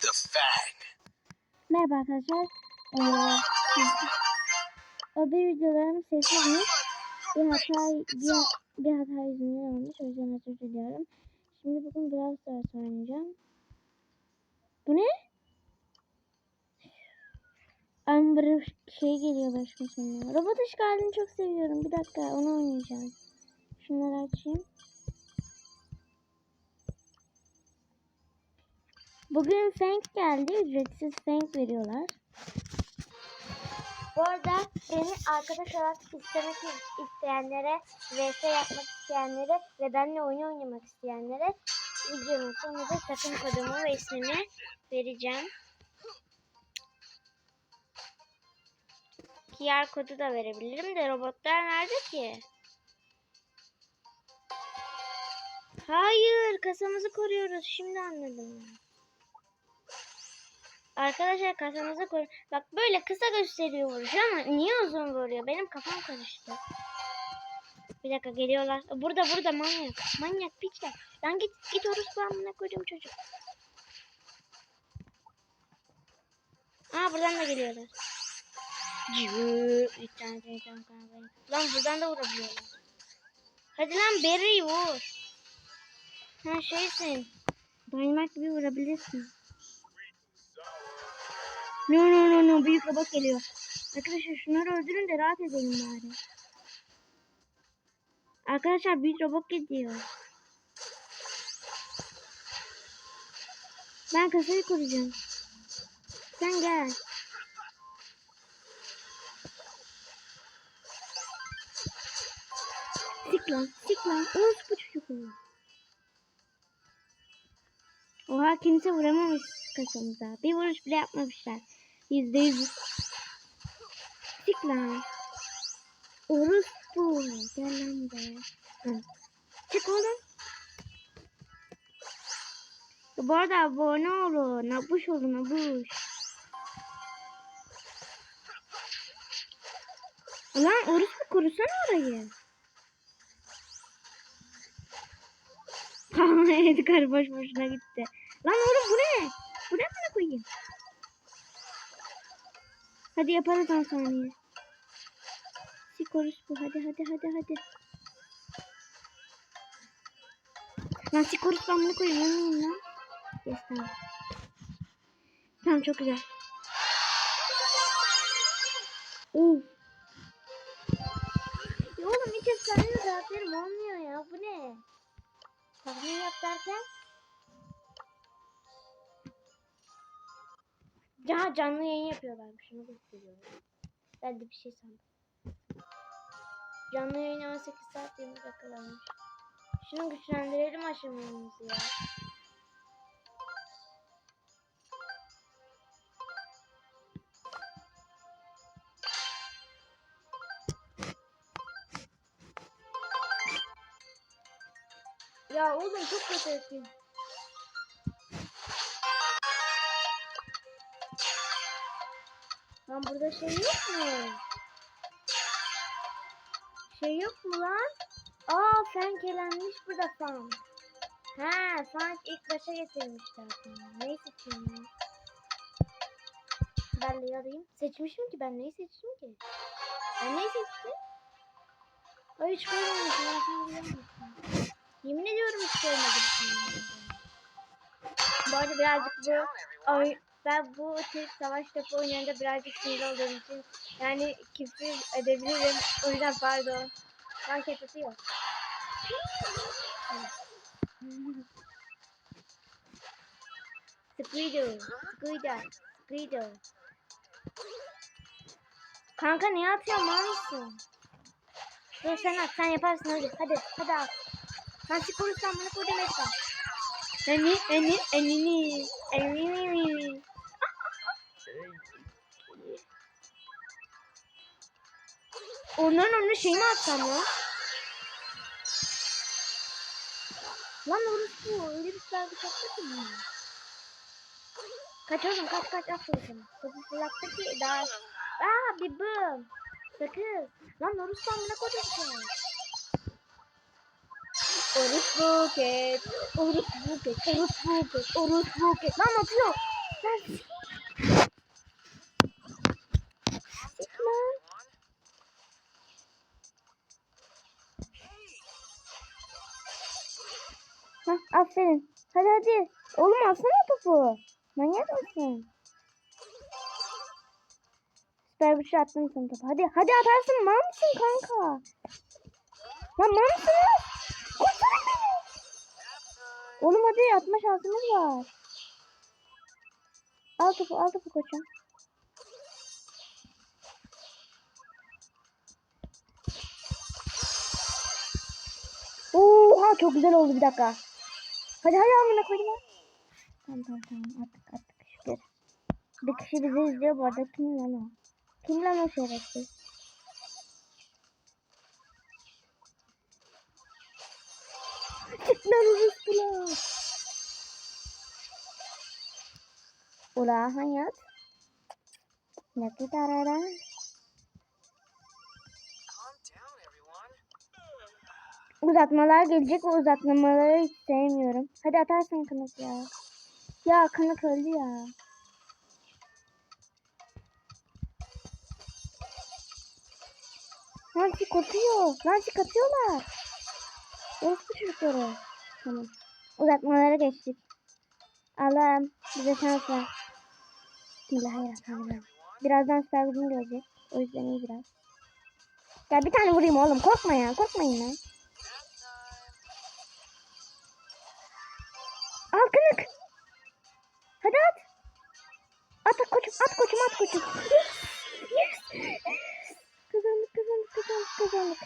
the fang. Merhaba arkadaşlar. Ee, bir videolarım sessizmiş. Bir hata, bir, bir hata yüzünden olmuş. O yüzden özür diliyorum. Şimdi bugün Brawl Stars oynayacağım. Bu ne? Amber şey geliyor başıma sonra. Robot işgalini çok seviyorum. Bir dakika onu oynayacağım. Şunları açayım. Bugün Fang geldi. Ücretsiz Fang veriyorlar. Bu arada beni arkadaş olarak istemek isteyenlere, vs yapmak isteyenlere ve benimle oyun oynamak isteyenlere videonun sonunda takım kodumu ve ismimi vereceğim. QR kodu da verebilirim de robotlar nerede ki? Hayır, kasamızı koruyoruz. Şimdi anladım. Arkadaşlar kasamızı koy. Bak böyle kısa gösteriyor vuruş ama niye uzun vuruyor? Benim kafam karıştı. Bir dakika geliyorlar. Burada burada manyak. Manyak piçler. Lan git git orospu amına koydum çocuk. Aa buradan da geliyorlar. Lan buradan da vurabiliyorlar. Hadi lan Berry'i vur. Sen şeysin. Dynamite gibi vurabilirsin. No no no no büyük robot geliyor. Arkadaşlar şunları öldürün de rahat edelim bari. Arkadaşlar büyük robot gidiyor. Ben kasayı kuracağım. Sen gel. Sik lan, sik lan. Orası bu çocuk. Oha kimse vuramamış kasamıza. Bir vuruş bile yapmamışlar. Yüzde yüz. Sik lan. Orospu. Gel lan. Hı. Çık oğlum. Bu arada abone olun. Abuş olun abuş. Lan orospu korusana orayı. Edgar boş boşuna gitti. Lan oğlum bu ne? Bu ne bana koyayım? Hadi yaparız 10 saniye. Sikorus bu. Hadi hadi hadi hadi. Lan Sikorus ben bunu koyayım. Olmayayım lan. Yes tamam. Tamam çok güzel. Oo. Ya oğlum hiç efsane zaten olmuyor ya. Bu ne? Tahmin yap derken? Ya canlı yayın yapıyorlarmış. Şunu gösteriyorlar. Ben de bir şey sandım. Canlı yayın 18 saat 20 dakika. Şunu güçlendirelim aşamayımızı ya. Ya oğlum çok kötü etkin. Lan burada şey yok mu? Şey yok mu lan? Aa Frank elenmiş burada Frank. He Frank ilk başa getirmişler. Neyi seçeyim ya? Ben de arayayım. Seçmişim ki ben neyi seçtim ki? Ben neyi seçtim? Ay hiç koymamışım. Ben sana bilemedim. Yemin ediyorum hiç koymadım. Bu arada birazcık bu ay, ben bu tür savaş topu oynayanında birazcık sinirli olduğum için yani küfür edebilirim. O yüzden pardon. Fark atıyor. Squiddo, Squiddo, Squiddo. Kanka niye atıyorsun mal? Dur sen at, sen yaparsın hadi, hadi, hadi at. Sen çıkırırsan bunu koydum etsen. Eni, eni, enini, enini. Onların önüne şey mi atsam lan? Lan orası bu. Öyle bir sargı çaktı mı? Kaç oğlum kaç kaç at bakalım. Topu fırlattı ki daha... Aa bir bım. Sakız. Lan Orus'tan buna kodusun. Orus buket. Orus buket. Orus buket. Orus buket. Lan atıyor. Lan Aferin. Hadi hadi. Oğlum alsana topu. Manyak mısın? Süper güçlü attım sana topu. Hadi hadi atarsın. Mal mısın kanka? Lan mal mısınız? Kurtarın beni. Oğlum hadi atma şansımız var. Al topu al topu koçum. Oha çok güzel oldu bir dakika. Hadi hadi amına koydum. Tamam tamam tamam attık attık şükür. Bir kişi bizi izliyor bu arada kim lan o? Kim lan o şerefsiz? Çıklar orospular. Ula hayat. Nakit arara. Calm Uzatmalar gelecek ve uzatmaları hiç sevmiyorum. Hadi atarsın kanık ya. Ya kanık öldü ya. Lan çık atıyor. Lan çık atıyorlar. Orospu çocukları. Tamam. Uzatmalara geçtik. Allah'ım bize şans ver. Bismillahirrahmanirrahim. Birazdan süper gücüm gelecek. O yüzden iyi biraz. Ya bir tane vurayım oğlum. Korkma ya. Korkmayın lan. Al kınık. Hadi at. At at koçum. At koçum at koçum. Yes. Yes. Kazandık kazandık kazandık kazandık.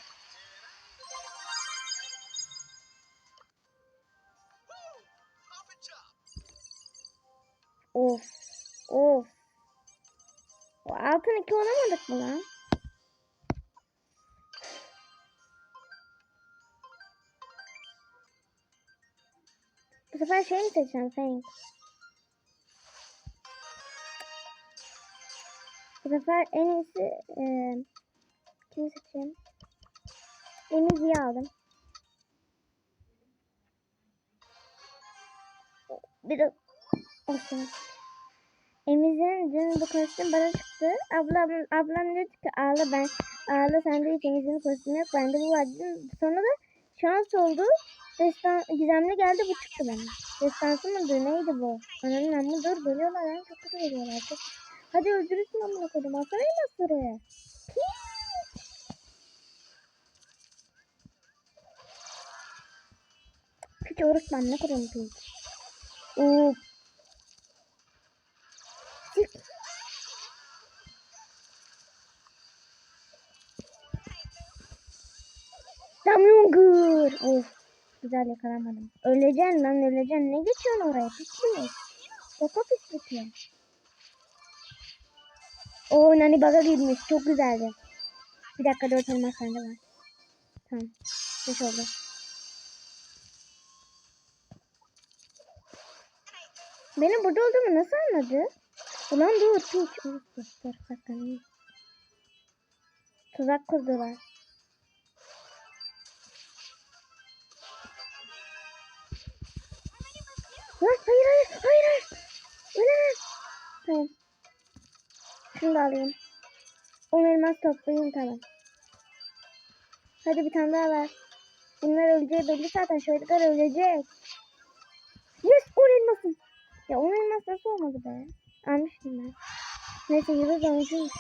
Chop. Of. Of. O altın iki olamadık mı lan? Bu sefer şey mi seçeceğim Fenk? Bu sefer en iyisi e, seçeyim? Emizi'yi aldım. Bir de olsun. Emiz'in dün bu kostüm bana çıktı. Ablam, ablam dedi ki ağla ben ağla sende hiç Emiz'in kostümü yok. Bende bu var dedim. Sonra da şans oldu. Destan, gizemli geldi bu çıktı bana. Destansı mıdır neydi bu? Ananın amma dur bölüyorlar lan çok kötü bölüyorlar. Çok... Hadi öldürürsün amına koydum. Alsana elmasları. Hiç uğraşmam ne kadar mutluyum. Oo. Çık. Damyongır. Of. Güzel yakalamadım. Öleceksin lan öleceksin. Ne geçiyorsun oraya? Pislik. Kaka pislik Oo nani baga girmiş. Çok güzeldi. Bir dakika dört elmas sende var. Tamam. Beş oldu. Benim burada olduğumu nasıl anladı? Ulan dur. Dur dur dur saklanayım. Tuzak kurdular. Lan hayır hayır hayır hayır. Ölemem. Tamam. Şunu da alayım. 10 elmas toplayayım tamam. Hadi bir tane daha ver. Bunlar öleceği belli zaten. Şöyle ölecek. Yes 10 elmasım. Ya 10 elmas nasıl olmadı be? Almıştım ben. Neyse yıldız oyuncuymuş.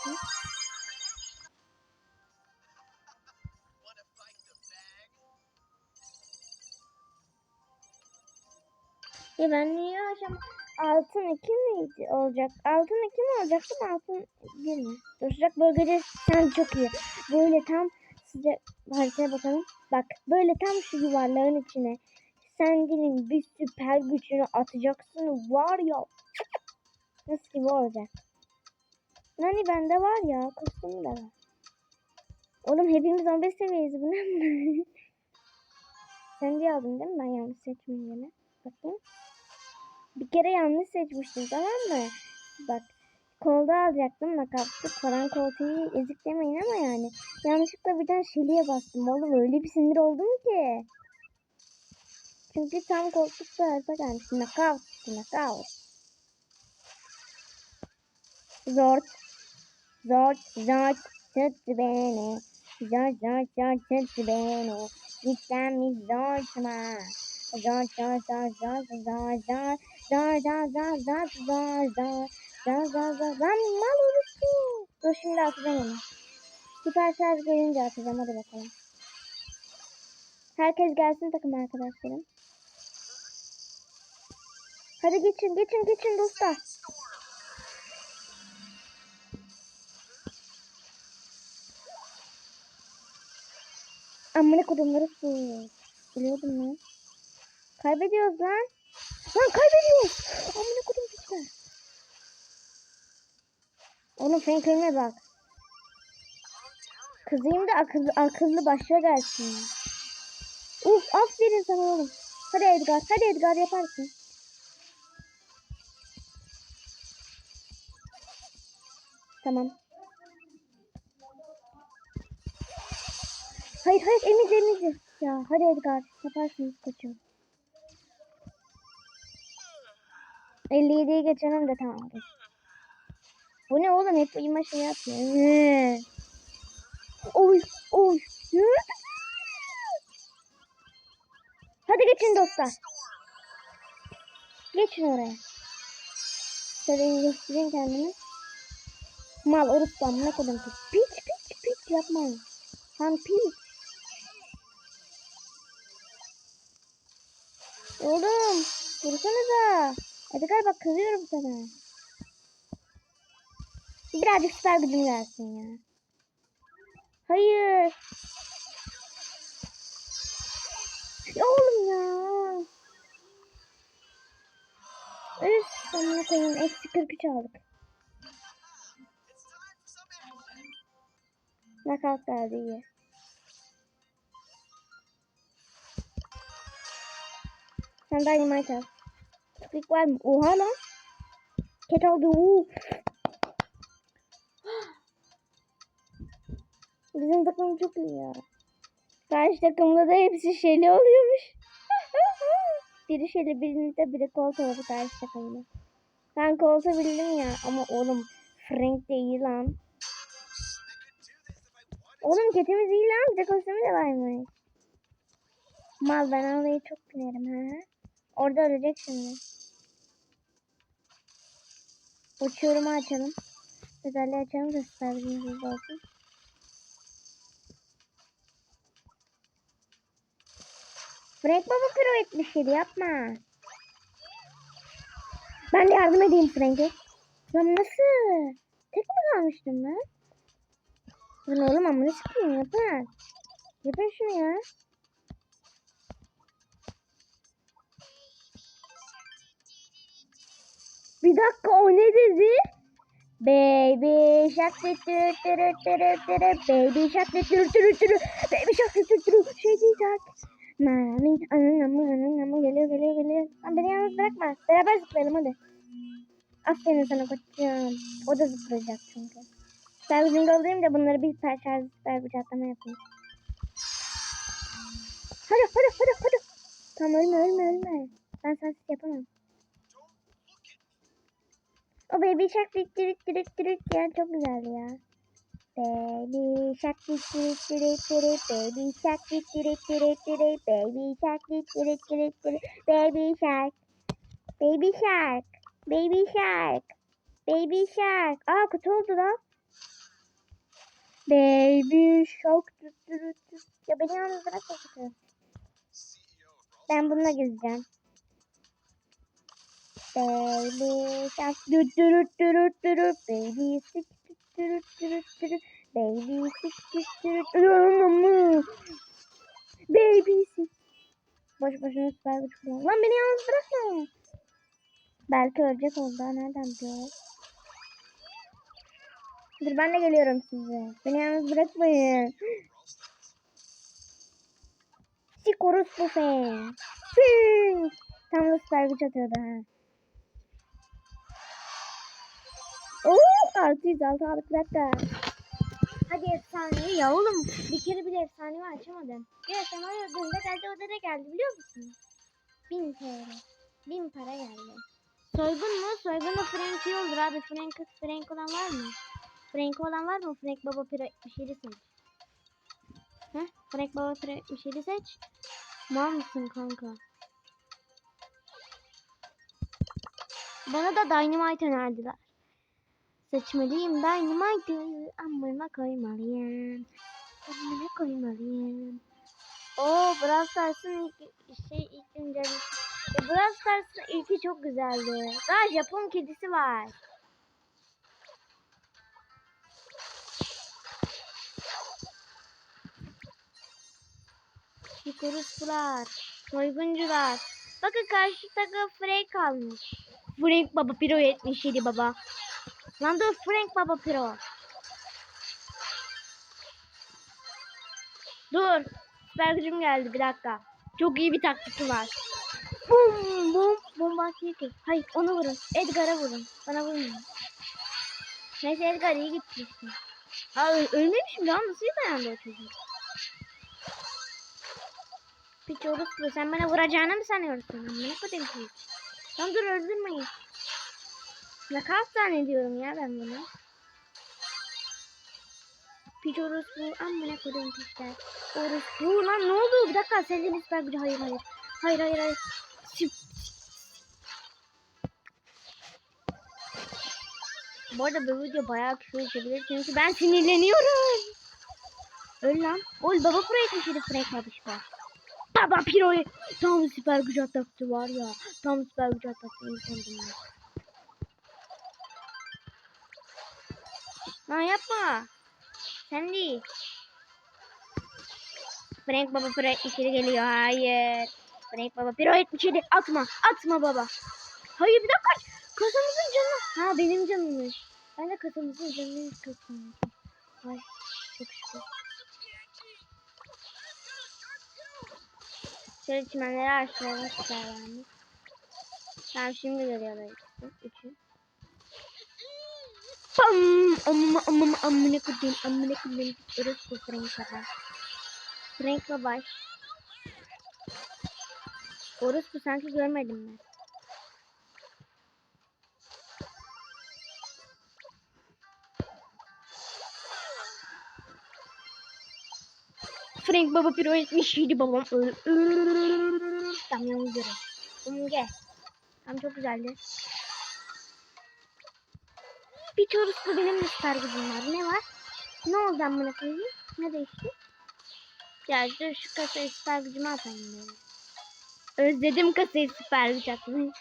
Ya ben niye akşam altın 2 miydi olacak? Altın 2 mi olacaktı altın 1 mi? Dur, Sıcak bölgede sen çok iyi. Böyle tam sıcak haritaya bakalım. Bak böyle tam şu yuvarlağın içine Sandy'nin bir süper gücünü atacaksın var ya. Nasıl gibi olacak? Nani bende var ya. Kostümü de var. Oğlum hepimiz 15 seviyeyiz. Bu ne? Sandy aldım değil mi? Ben yanlış seçmeyeyim yine. Bakayım. Bir kere yanlış seçmiştim tamam mı? Bak kolda alacaktım nakaptık falan koltuğu ezik demeyin ama yani. Yanlışlıkla birden şeliye bastım oğlum öyle bir sinir oldum ki. Çünkü tam koltukta arpa gelmiş. Knockout. Knockout. Zort. Zort, zort, tuttu beni. Zort, zort, zort, tuttu beni. Gitsem mi zortma. Lan mal olursun. Dur şimdi atacağım onu. Süper şarj gelince atacağım hadi bakalım. Herkes gelsin takım arkadaşlarım. Hadi geçin geçin geçin dostlar. Amına kodumları su. Biliyordum lan. Kaybediyoruz lan. Lan kaybediyoruz. Amına kodum piçler. Oğlum Frank önüne bak. Kızayım da akıllı, akıllı başla gelsin. Uf aferin sana oğlum. Hadi Edgar, hadi Edgar yaparsın. Tamam. Hayır hayır emiz emiz. Ya hadi Edgar yaparsınız koçum. 57'yi geçelim de tamam. Bu ne oğlum hep ima şey yapıyor. Hı. Oy oy. Hadi geçin dostlar. Geçin oraya. Şöyle göstereyim kendimi. Mal oruktan ne kadar piç. Piç piç piç yapma. Sen piç. Oğlum dursanıza. Edgar bak kızıyorum sana. Birazcık süper gücüm gelsin ya. Hayır. Ya oğlum ya. Üf, amına koyayım. Eksi 43 aldık. Knockout geldi iyi. Sen dynamite al. Tıklık var mı? Oha lan. Ket aldı. Uuu. Bizim takım çok iyi ya. Karşı takımda da hepsi şeli oluyormuş. biri şeli birinin de biri kolt oldu karşı takımda. Ben kolta bildim ya ama oğlum Frank de iyi lan. Oğlum ketimiz iyi lan. Bir de kostümü de varmış. Mal ben orayı çok binerim ha. Orada ölecek şimdi. Uçuyorumu açalım. Özelliği açalım da süper gücümüz olsun. Frank Baba Pro 77 yapma. Ben de yardım edeyim Frank'e. Lan nasıl? Tek mi kalmıştım lan? Lan oğlum amına sıkayım yapın. Yapın şunu ya. Bir dakika o ne dedi? Baby shark tü tü tü tü baby shark tü tü tü baby shark tü tü şey tak. Mami anın amı anın amı geliyor geliyor geliyor. Lan beni yalnız bırakma. Beraber zıplayalım hadi. Aferin sana koçum. O da zıplayacak çünkü. Gücümü doldurayım da bunları bir süper güç atlama yapayım. Hadi hadi hadi hadi. Tamam ölme ölme ölme. Ben sensiz yapamam. O baby shark dik dik dik dik ya çok güzeldi ya. Baby shark dik dik dik dik baby shark dik dik dik dik baby shark dik dik dik dik baby shark baby shark baby shark baby shark aa kutu oldu lan. Baby shark tut tut tut. Ya beni yalnız bırakma kutu. Ben bununla gezeceğim. Baby shark du du du du du du du baby du du du du du du baby du du du du baby sik Boş boşuna süper güç kullan. Lan beni yalnız bırakma. Belki ölecek oldu. Nereden biliyor? Dur ben de geliyorum size. Beni yalnız bırakmayın. Sikorus bu. Fing. Tam da süper güç atıyordu ha. Oo, 606 aldık bir dakika. Hadi efsaneyi ya oğlum. Bir kere bile efsaneyi açamadım. Bir efsane öldüğünde geldi o da geldi biliyor musun? 1000 TL. 1000 para geldi. Soygun mu? Soygunla Frank iyi olur abi. Frank, Frank olan var mı? Frank olan var mı? Frank Baba Pira 77 seç. Heh? Frank Baba Pira 77 seç. Mal mısın kanka? Bana da Dynamite önerdiler. Seçmeliyim Dynamite'ı. Amına koymalıyım. Amına koymalıyım. Oo Brawl Stars'ın ilk, şey ilk güncellesi. E, Brawl Stars'ın ilki çok güzeldi. Daha Japon kedisi var. Koruspular, soyguncular. Bakın karşı takım Frank almış. Frank Baba Piro 77 baba. Lan dur Frank Baba Piro. Dur. Süper gücüm geldi bir dakika. Çok iyi bir taktiği var. Bum bum bomba ki. Hayır onu vurun. Edgar'a vurun. Bana vurmayın. Neyse Edgar iyi gitmişsin. Ö- ölmemişim lan nasıl dayandı o çocuk? Piç orospu sen bana vuracağını mı sanıyorsun? Ne kadar piç. Lan dur öldürmeyin. Ne kaç tane diyorum ya ben bunu. Piç orospu amına koydum piçler. Orospu lan ne oldu? Bir dakika senden süper gücü hayır hayır. Hayır hayır hayır. Sip. Bu arada bu video bayağı küfür içebilir çünkü ben sinirleniyorum. Öl lan. Ol baba pro etmişti Frank babiş var. Baba piroyu. Tam süper güç ataktı var ya. Tam süper güç ataktı insandım Lan yapma. Sen değil. Frank baba pro etmişti geliyor. Hayır. Frank baba pro etmişti. Atma. Atma baba. Hayır bir dakika. Kasamızın canı. Ha benim canımmış. Ben de kasamızın canını kasam. Ay çok şükür. Şöyle çimenleri aşağıya süper vermiş. Tamam şimdi geliyorlar ikisi. Pam! Amma amma amına koyayım. Amına koyayım. Orası bu Frank baba. Frank baba. Orası bu sanki görmedim ben. Frank baba piro etmişydi babam. Tamam göre. Tamam gel. Tamam çok güzeldi. Bir turistlu benim de gücüm var. Ne var? Ne oldu ben buna koyayım? Ne değişti? Ya dur şu kasayı süper gücüme atayım böyle. Özledim kasayı süper güç atmayı.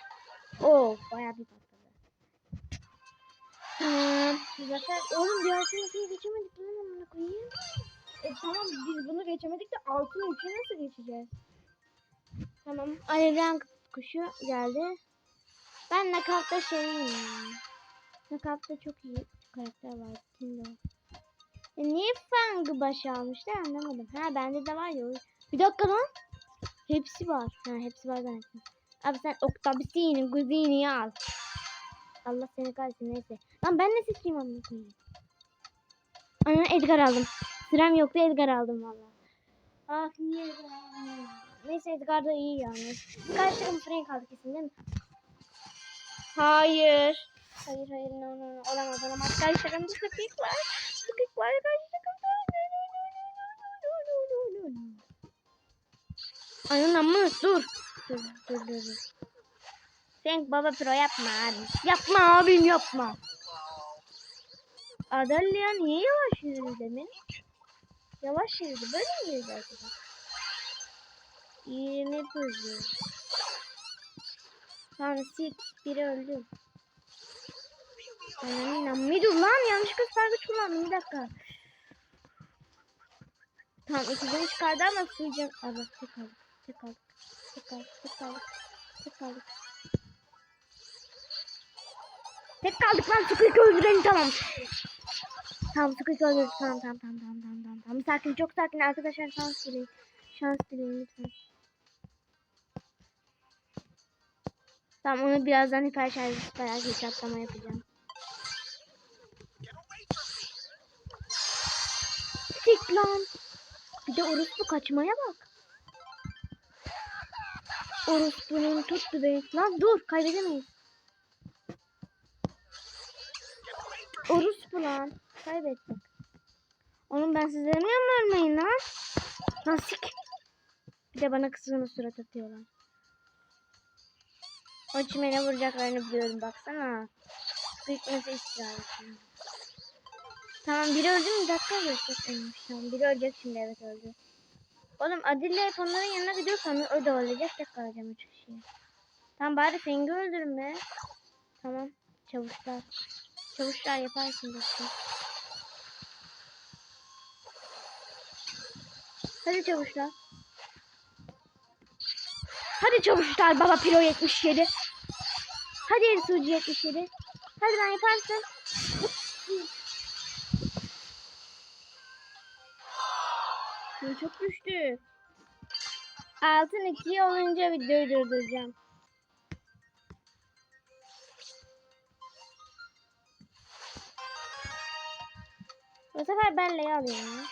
Oo bayağı bir patladı. Tamam. Zaten oğlum altın ülkeye geçemedik lan amına koyayım. E tamam biz bunu geçemedik de altın ülkeye nasıl geçeceğiz? Tamam. Alevren kuşu geldi. Ben nakavta şeyim ya. Nakavta çok iyi karakter var. Kimde o? E niye Fang'ı başa almışlar anlamadım. Ha bende de var ya. Bir dakika lan. Hepsi var. Ha hepsi var zannettim. Abi sen Octavian'in Guzini'yi al. Allah seni kahretsin neyse. Lan ben ne seçeyim amına koyayım. Ana Edgar aldım. Sıram yoktu Edgar aldım valla. Ah niye Edgar aldım? Neyse Edgar da iyi yani. Karşı Frank aldı kesin değil mi? Hayır. Hayır hayır no no no olamaz olamaz. Karşı takımda sıkık var. Sıkık var karşı no. Anam ama dur. Dur dur dur. Frank baba pro yapma abi. Yapma abim yapma. Adalya niye yavaş yürüdü demin? Yavaş yürüdü. Böyle mi yürüdü acaba? 20 hızlı. Tamam sik. Biri öldü. Anam inanmıyordum lan. Süper güç kullandım. Bir dakika. Tamam ikizini çıkardı ama suyacağım. Allah tek aldık. Tek aldık. Tek aldık. Tek aldık. Tek aldık. Tek kaldık lan. Squeak öldürelim tamam. Tamam Squeak öldürdük. Tamam tamam tamam tamam tamam tamam. tamam. Sakin çok sakin arkadaşlar şans dileyin. Şans dileyin lütfen. Tamam onu birazdan hiper şarjı süper güç atlama yapacağım. Sik lan. Bir de orospu kaçmaya bak. Orospunun tuttu beni. Lan dur kaybedemeyiz. Orospu lan. Kaybettik. Oğlum ben sizlere niye vermeyin lan? Lan sik. Bir de bana kızgın surat atıyorlar. O çimene vuracaklarını biliyorum baksana. Sıkması istiyorum. Tamam biri öldü mü? Dakika ölmüş. Tamam biri ölecek şimdi evet öldü. Oğlum Adil'le hep onların yanına gidiyorsan o da ölecek tek kalacağım üç kişiye. Tamam bari Feng'i öldürün be. Tamam. Çavuşlar. Çavuşlar yaparsın dostum. Hadi çavuşlar. Hadi çavuşlar baba piro 77. Hadi el sucu 77. Hadi ben yaparsın. Çok düştü. Altın 2 olunca videoyu durduracağım. Bu sefer ben Leyi alayım ya.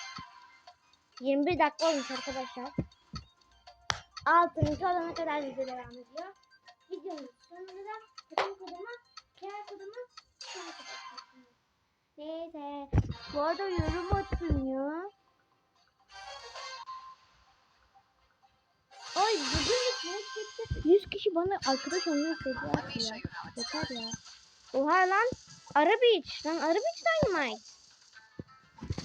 21 dakika olmuş arkadaşlar. Altın 2 olana kadar video devam ediyor. Videonun sonunda da takım kodumu, diğer kodumu sonra kapatacağım. Neyse. Bu arada yorum atın ya. Ay bugün Netflix'te 100 kişi bana arkadaş olmayı me ya. Yeter ya. Oha lan. Ara Beach. Lan Ara Beach Dynamite.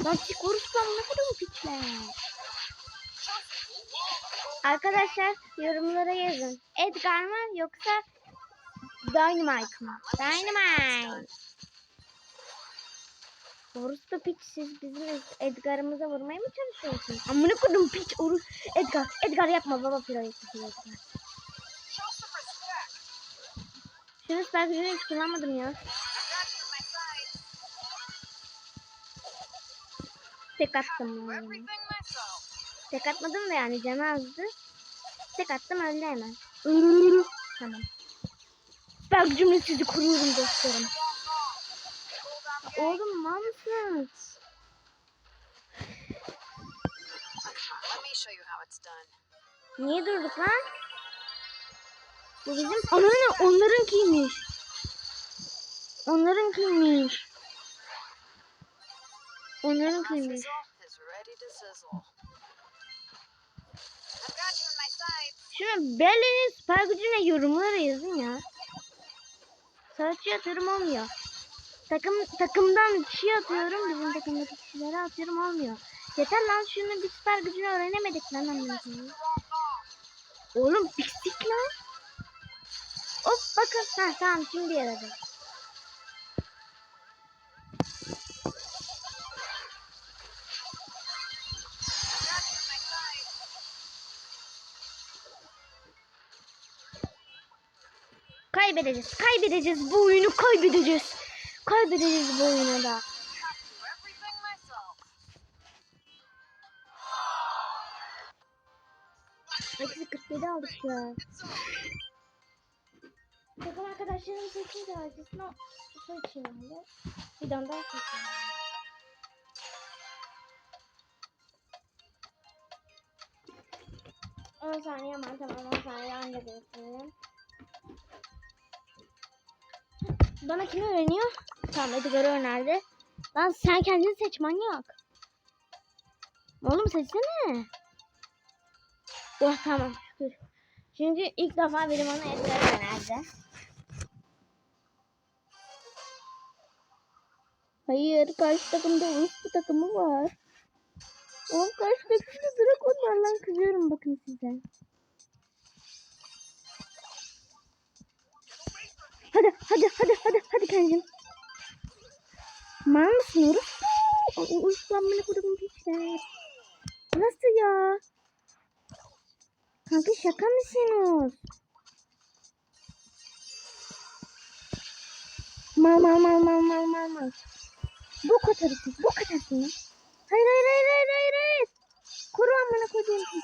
Lan çık vuruştan ne kadar piçler. Arkadaşlar yorumlara yazın. Edgar mı yoksa Dynamite mı? Dynamite. Orospu piç siz bizim Edgar'ımıza vurmaya mı çalışıyorsunuz? Amına kodum piç Orus. Edgar. Edgar yapma baba Edgar. Show some respect. Şunu süper gücünü hiç kullanmadım ya. Tek attım. Yani. Tek atmadım da yani canı azdı. Tek attım öldü hemen. tamam. Süper gücümle sizi koruyorum dostlarım. Oğlum mal mısınız? Niye durduk lan? Bu bizim... Ananı onlarınkiymiş. Onlarınkiymiş. Onlarınkiymiş. Şimdi Berlin'in süper gücüne yorumlara yazın ya. Saçı atıyorum olmuyor. Takım takımdan kişi atıyorum. Bizim takımdaki kişilere atıyorum olmuyor. Yeter lan şunu bir süper gücünü öğrenemedik lan amına koyayım. Oğlum pislik lan. Hop bakın. Ha tamam şimdi yaradı. Kaybedeceğiz. Kaybedeceğiz bu oyunu kaybedeceğiz. Kaybedeceğiz bu oyunu da. Eksi 47 aldık ya. Takım arkadaşlarım seçince acısına su içiyorum diye. Bir daha daha seçiyorum. On saniye ama tamam 10 saniye anca gösterelim. Bana kim öğreniyor? Tamam Edgar'ı önerdi. Lan sen kendini seç manyak. Oğlum seçsene. Oh tamam şükür. Çünkü ilk defa biri bana Edgar'ı önerdi. Hayır karşı takımda Ruslu takımı var. Oğlum karşı takımda Drakon var lan kızıyorum bakın size. Hadi hadi hadi hadi hadi kancım. Mal mısın Urus? Uruslanmını kurdum piçler. Nasıl ya? Kanka şaka mısınız? Mal mal mal mal mal mal mal. Bu katarsın, bu katarsın ya. Hayır hayır hayır hayır hayır hayır. Koru amına koyduğum kız.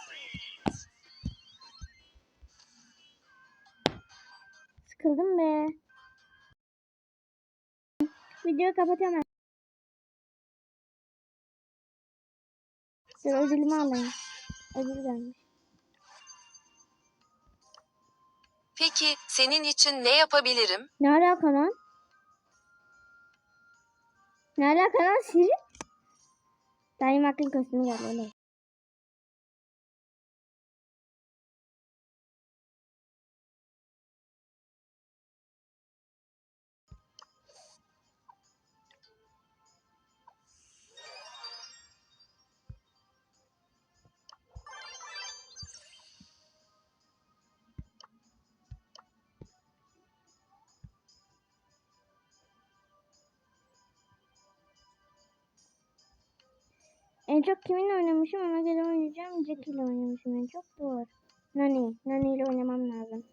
Sıkıldım be. Videoyu kapatıyorum ben. Dur ödülümü alayım. Ödül gelmiş. Peki senin için ne yapabilirim? Ne alaka lan? Ne alaka lan Siri? Daim hakkın kostümü geldi En çok kiminle oynamışım ona göre oynayacağım. Jack ile oynamışım en çok. Doğru. Nani. Nani ile oynamam lazım.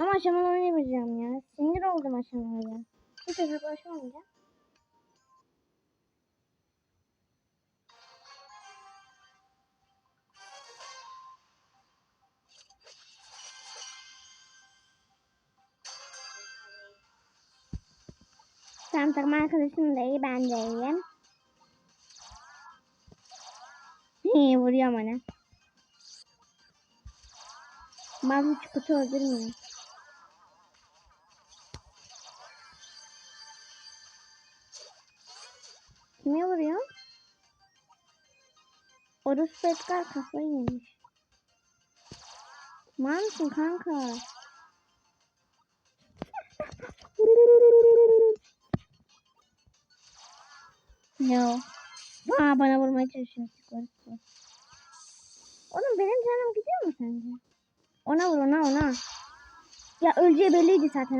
Ama aşamalı oynamayacağım ya. Sinir oldum aşamalıya. Hiç hesaplaşmayacağım. Tamam takım arkadaşım da iyi ben de iyiyim. İyi vuruyorum ona. Mavi hiç kutu öldürmüyor. Kime vuruyor? Orus Petkar kafayı yemiş. Var mısın kanka? Yo. Aa bana vurmaya çalışıyor. Oğlum benim canım gidiyor mu sence? Ona vur ona ona. Ya öleceği belliydi zaten